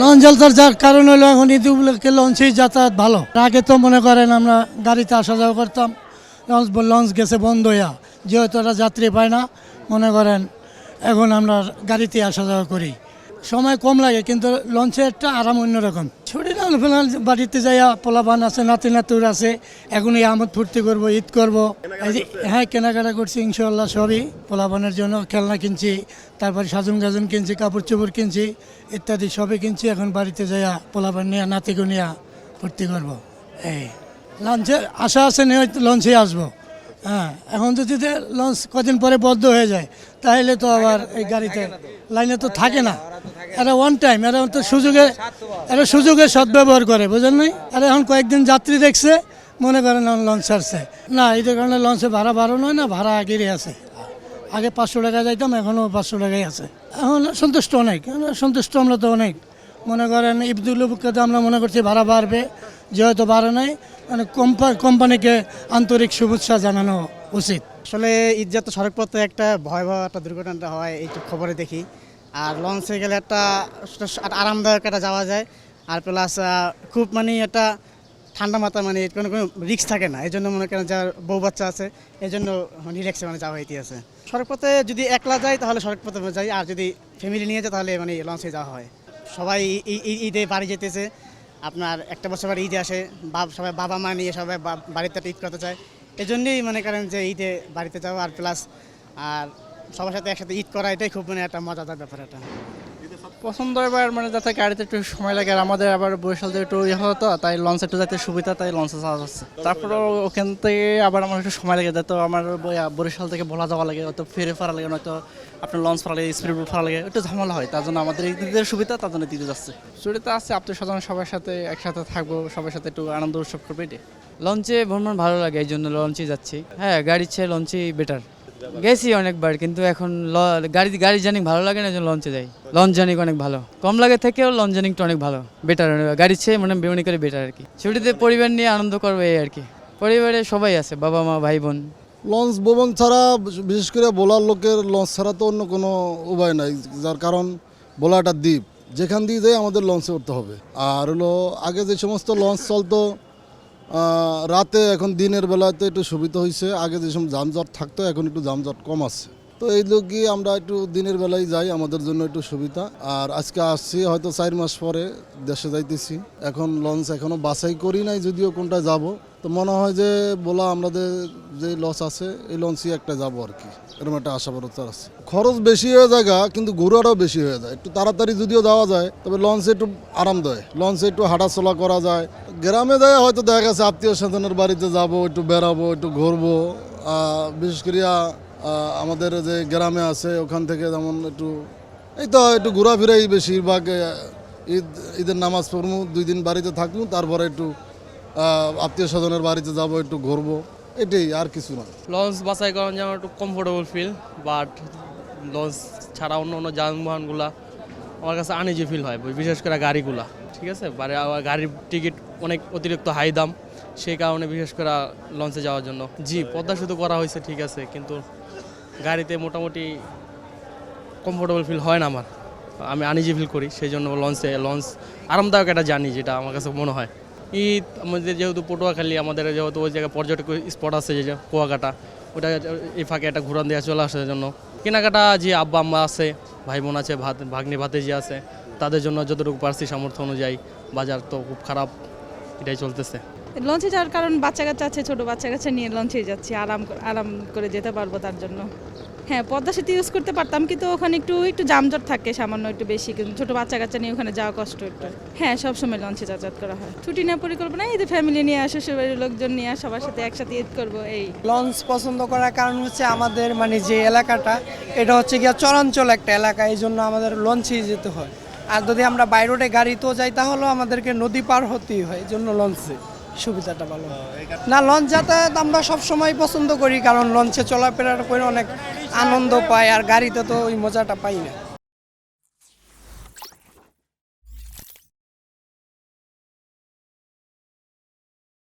Launch জলসার যার কারণ হলো এখন ঈদ উপলক্ষে লঞ্চেই যাতায়াত ভালো। আগে তো মনে করেন আমরা গাড়িতে আসা যাওয়া করতাম, লঞ্চ লঞ্চ গেছে বন্ধ হইয়া। যেহেতু ওরা যাত্রী পায় না, মনে করেন এখন আমরা গাড়িতে আসা যাওয়া করি। সময় কম লাগে, কিন্তু লঞ্চে একটা আরাম অন্যরকম। ফেলাল বাড়িতে যাইয়া পোলাপান আছে, নাতি নাতুর আছে এখন এই আমদ ফুর্তি করব, ঈদ করব। হ্যাঁ কেনাকাটা করছি ইনশাল্লাহ সবই পোলাপানের জন্য। খেলনা কিনছি, তারপরে সাজুন গাজন কিনছি, কাপড় চোপড় কিনছি, ইত্যাদি সবই কিনছি। এখন বাড়িতে যাইয়া পোলাপান নিয়ে, নাতিকে নিয়ে ফুর্তি করব। এই লঞ্চে আশা আছে, নিয়ে লঞ্চে আসব। হ্যাঁ এখন যদি লঞ্চ কদিন পরে বদ্ধ হয়ে যায়, তাহলে তো আবার এই গাড়িতে লাইনে তো থাকে না। এরা ওয়ান টাইম এরা তো সুযোগে, এরা সুযোগে সদ্ব্যবহার করে, বুঝেন নাই? এরা এখন কয়েকদিন যাত্রী দেখছে, মনে করেন এখন লঞ্চ ছাড়ছে। না, এদের কারণে লঞ্চে ভাড়া বাড়ানো হয় না, ভাড়া আগেরই আছে। আগে পাঁচশো টাকা যাইতাম, এখনও পাঁচশো টাকাই আছে। এখন সন্তুষ্ট অনেক সন্তুষ্ট আমরা তো অনেক। মনে করেন ইবদুল উপকাতে আমরা মনে করছি ভাড়া বাড়বে যেহেতু বাড়ে নাই। মানে কোম্পা- কোম্পানিকে আন্তরিক শুভেচ্ছা জানানো উচিত। আসলে ঈদজাত তো সড়কপথে একটা ভয়াবহ একটা দুর্ঘটনাটা হয় এইটু খবরে দেখি। আর লঞ্চে গেলে একটা আরামদায়ক একটা যাওয়া যায়। আর প্লাস খুব মানে একটা ঠান্ডা মাথা মানে কোনো কোনো রিস্ক থাকে না। এই জন্য মনে করেন যার বউ বাচ্চা আছে এই জন্য রিল্যাক্সে মানে যাওয়া হইতে আছে সড়কপথে যদি একলা যায় তাহলে সড়কপথে যাই। আর যদি ফ্যামিলি নিয়ে যায় তাহলে মানে লঞ্চে যাওয়া হয়। সবাই ঈদে বাড়ি যেতেছে। আপনার একটা বছর পর ঈদে আসে। বাপ সবাই বাবা, মা নিয়ে সবাই বাড়িতে ঈদ করতে চায়। এই জন্যই মনে করেন যে ঈদে বাড়িতে যাওয়া। আর প্লাস আর সবার সাথে একসাথে ঈদ করা এটাই খুব মানে একটা মজাদার ব্যাপার এটা। পছন্দ এবার মানে যাতে গাড়িতে একটু সময় লাগে আর আমাদের আবার বরিশাল থেকে একটু ইয়ে হতো তাই লঞ্চ একটু যাতে সুবিধা তাই লঞ্চে যাওয়া যাচ্ছে তারপর ওখান থেকে আবার আমার একটু সময় লাগে যাতে আমার বরিশাল থেকে ভোলা যাওয়া লাগে হয়তো ফেরে ফেরা লাগে নয়তো আপনার লঞ্চ ফেরা লাগে স্পিড বোট ফেরা লাগে একটু ঝামেলা হয় তার জন্য আমাদের এই দিদের সুবিধা তার জন্য দিতে যাচ্ছে। ছুটিতে আছে আত্মীয় স্বজন সবার সাথে একসাথে থাকব সবার সাথে একটু আনন্দ উৎসব করবে এটাই। লঞ্চে ভ্রমণ ভালো লাগে এই জন্য লঞ্চে যাচ্ছি। হ্যাঁ গাড়ির চেয়ে লঞ্চেই বেটার গেছি অনেকবার, কিন্তু এখন গাড়ি গাড়ি জার্নি ভালো লাগে না লঞ্চে যাই। লঞ্চ জার্নি অনেক ভালো। কম লাগে থেকেও লঞ্চ জার্নিটা অনেক ভালো। বেটার গাড়ির চেয়ে মানে মনে করে বেটার আর কি। ছুটিতে পরিবার নিয়ে আনন্দ করবে এই আর কি। পরিবারে সবাই আছে, বাবা মা, ভাই বোন। লঞ্চ ভবন ছাড়া, বিশেষ করে বোলার লোকের লঞ্চ ছাড়া তো অন্য কোনো উপায় নাই, যার কারণ বোলা একটা দ্বীপ যেখান দিয়ে যাই আমাদের লঞ্চে উঠতে হবে। আর হলো, আগে যে সমস্ত লঞ্চ চলতো রাতে এখন দিনের বেলাতে একটু সুবিধা হয়েছে আগে যেসব যানজট থাকতো, এখন একটু যানজট কম আছে। তো এই লোকই আমরা একটু দিনের বেলায় যাই আমাদের জন্য একটু সুবিধা। আর আজকে আসছি হয়তো চার মাস পরে দেশে যাইতেছি। এখন লঞ্চ এখনও বাছাই করি নাই যদিও কোনটা যাব। তো মনে হয় যে বলা আমাদের যে লঞ্চ আছে এই লঞ্চই একটা যাব আর কি। এরকম একটা আশা আছে। খরচ বেশি হয়ে যায় কিন্তু ঘোরাটাও বেশি হয়ে যায়। একটু তাড়াতাড়ি যদিও যাওয়া যায় তবে লঞ্চে একটু আরাম দেয়। লঞ্চে একটু হাঁটাচলা করা যায়। গ্রামে যায় হয়তো দেখা গেছে আত্মীয় স্বজনের বাড়িতে যাব একটু বেড়াবো একটু ঘুরবো। বিশেষ আহ, আমাদের যে গ্রামে আছে, ওখান থেকে যেমন একটু, এই তো একটু ঘোরাফেরাই বেশিরভাগ ঈদ, ঈদের নামাজ পড়ব, দুই দিন বাড়িতে থাকব, তারপরে একটু আত্মীয় স্বজনের বাড়িতে যাব, একটু ঘুরবো, এটাই আর কিছু না। লঞ্চ বাছাই করার যেমন একটু কমফোর্টেবল ফিল বাট লঞ্চ ছাড়া অন্য অন্য যানবাহনগুলা আমার কাছে আনইজি ফিল হয়, বিশেষ করে গাড়িগুলা। ঠিক আছে? বারে আবার গাড়ির টিকিট অনেক অতিরিক্ত হাই দাম, সেই কারণে বিশেষ করে লঞ্চে যাওয়ার জন্য। জি, পদ্মা শুধু করা হয়েছে, ঠিক আছে, কিন্তু গাড়িতে মোটামুটি কমফোর্টেবল ফিল হয় না আমার। আমি আনইজি ফিল করি, সেই জন্য লঞ্চে লঞ্চ আরামদায়ক একটা জানি যেটা আমার কাছে মনে হয়। ঈদ, আমাদের যেহেতু পটুয়াখালী, আমাদের যেহেতু ওই জায়গায় পর্যটক স্পট আছে যে যে কুয়াকাটা, ওটা এই ফাঁকে একটা ঘুরান দেওয়া চলে আসার জন্য। কেনাকাটা যে আব্বা আম্মা আছে ভাই বোন আছে, ভাত ভাগ্নি ভাতেজি আছে তাদের জন্য যতটুকু পারছি সামর্থ্য অনুযায়ী বাজার তো খুব খারাপ এটাই চলতেছে। লঞ্চে যাওয়ার কারণ বাচ্চা কাচ্চা আছে ছোটো বাচ্চা কাচ্চা নিয়ে লঞ্চে যাচ্ছি আরাম করে- আরাম করে যেতে পারব তার জন্য। হ্যাঁ পদ্মা সেতু ইউজ করতে পারতাম কিন্তু ওখানে একটু একটু জামজট থাকে সামান্য একটু বেশি কিন্তু ছোটো বাচ্চা কাচ্চা নিয়ে ওখানে যাওয়া কষ্ট একটু। হ্যাঁ সবসময় লঞ্চে যাতায়াত করা হয়। ছুটি নেওয়ার পরিকল্পনা এই যে ফ্যামিলি নিয়ে আসো শ্বশুরবাড়ির লোকজন নিয়ে আস, সবার সাথে একসাথে ঈদ করব এই। লঞ্চ পছন্দ করার কারণ হচ্ছে আমাদের মানে যে এলাকাটা এটা হচ্ছে গিয়া চরাঞ্চল একটা এলাকা এই জন্য আমাদের লঞ্চেই যেতে হয়। আর যদি আমরা বাইরোডে গাড়িতেও যাই তাহলেও আমাদেরকে নদী পার হতেই হয়। এই জন্য লঞ্চে সুবিধাটা ভালো। না লঞ্চ যাতায়াত আমরা সবসময় পছন্দ করি কারণ লঞ্চে চলাফেরা করে অনেক আনন্দ পাই আর গাড়িতে তো ওই মজাটা পাই না।